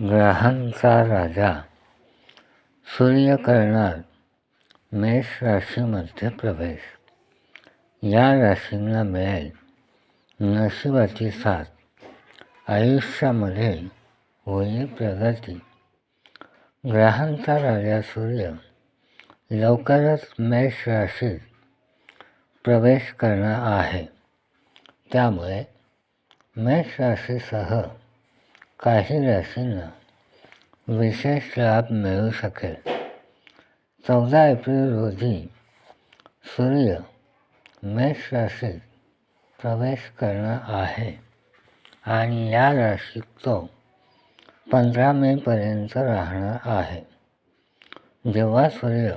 ग्रहांचा राजा सूर्य करणार मेष राशीमध्ये प्रवेश. या राशींना मिळेल नशिबाची साथ. आयुष्यामध्ये होईल प्रगती. ग्रहांचा राजा सूर्य लवकरच मेष राशीत प्रवेश करणार आहे. त्यामुळे मेष राशीसह काही राशींना विशेष लाभ मिळू शकेल. चौदा एप्रिल रोजी सूर्य मेष राशीत प्रवेश करणार आहे आणि या राशीत तो पंधरा मेपर्यंत राहणार आहे. जेव्हा सूर्य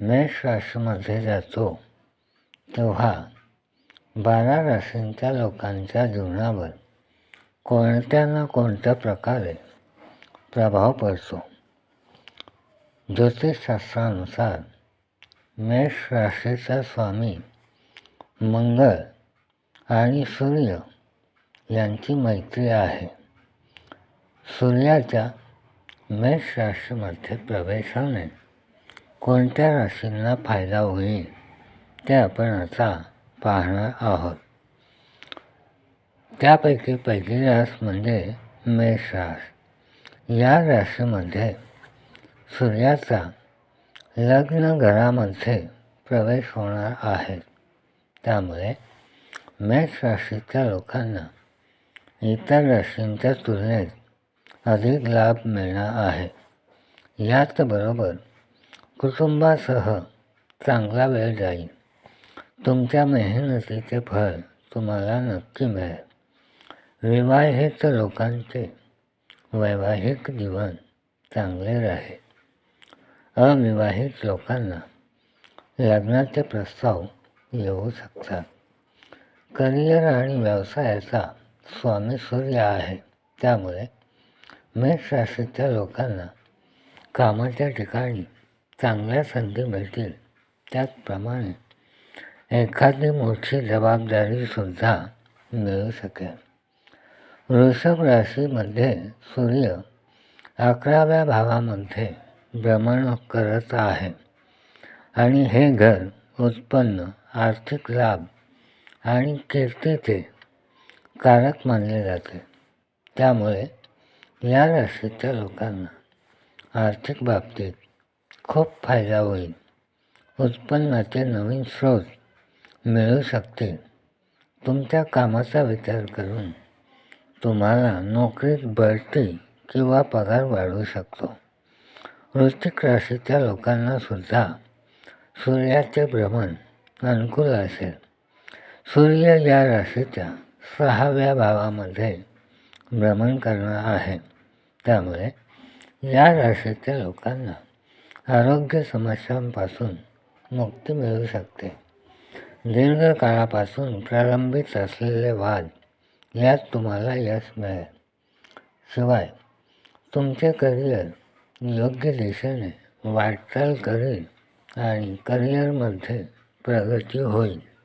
मेष राशीमध्ये जातो तेव्हा बारा राशींच्या लोकांच्या जीवनावर कोणत्या ना कोणत्या प्रकारे प्रभाव पडतो? ज्योतिषशास्त्रानुसार मेष राशीचा स्वामी मंगळ आणि सूर्य यांची मैत्री आहे. सूर्याच्या मेष राशीमध्ये प्रवेशाने कोणत्या राशींना फायदा होईल ते आपण आता पाहणार आहोत. त्यापैकी पहिली रास म्हणजे मेष रास. या राशीमध्ये सूर्याचा लग्न घरामध्ये प्रवेश होणार आहे. त्यामुळे मेष राशीच्या लोकांना इतर राशींच्या तुलनेत अधिक लाभ मिळणार आहे. याचबरोबर कुटुंबासह चांगला वेळ जाईल. तुमच्या मेहनतीचे फळ तुम्हाला नक्की मिळेल. विवाहित लोकांचे वैवाहिक जीवन चांगले राहील अविवाहित लोकांना लग्नाचे प्रस्ताव येऊ शकतात. करिअर आणि व्यवसायाचा स्वामी सूर्य आहे. त्यामुळे मेष राशीच्या लोकांना कामाच्या ठिकाणी चांगल्या संधी मिळतील. त्याचप्रमाणे एखादी मोठी जबाबदारीसुद्धा मिळू शकेल. वृषभ राशीमध्ये सूर्य अकराव्या भावामध्ये भ्रमण करत आहे आणि हे घर उत्पन्न आर्थिक लाभ आणि कीर्तीचे कारक मानले जाते. त्यामुळे या राशीच्या लोकांना आर्थिक बाबतीत खूप फायदा होईल. उत्पन्नाचे नवीन स्रोत मिळू शकतील. तुमच्या कामाचा विचार करून तुम्हाला नोकरीत बढती किंवा पगार वाढू शकतो. वृश्चिक राशीच्या लोकांना सुद्धा सूर्याचे भ्रमण अनुकूल असेल. सूर्य या राशीच्या सहाव्या भावामध्ये भ्रमण करणार आहे. त्यामुळे या राशीच्या लोकांना आरोग्य समस्यांपासून मुक्ती मिळू शकते. दीर्घकाळापासून प्रलंबित असलेले वाद यात तुम्हाला यश मिळेल. शिवाय तुमचे करिअर योग्य दिशेने वाटचाल करेल आणि करिअरमध्ये प्रगती होईल.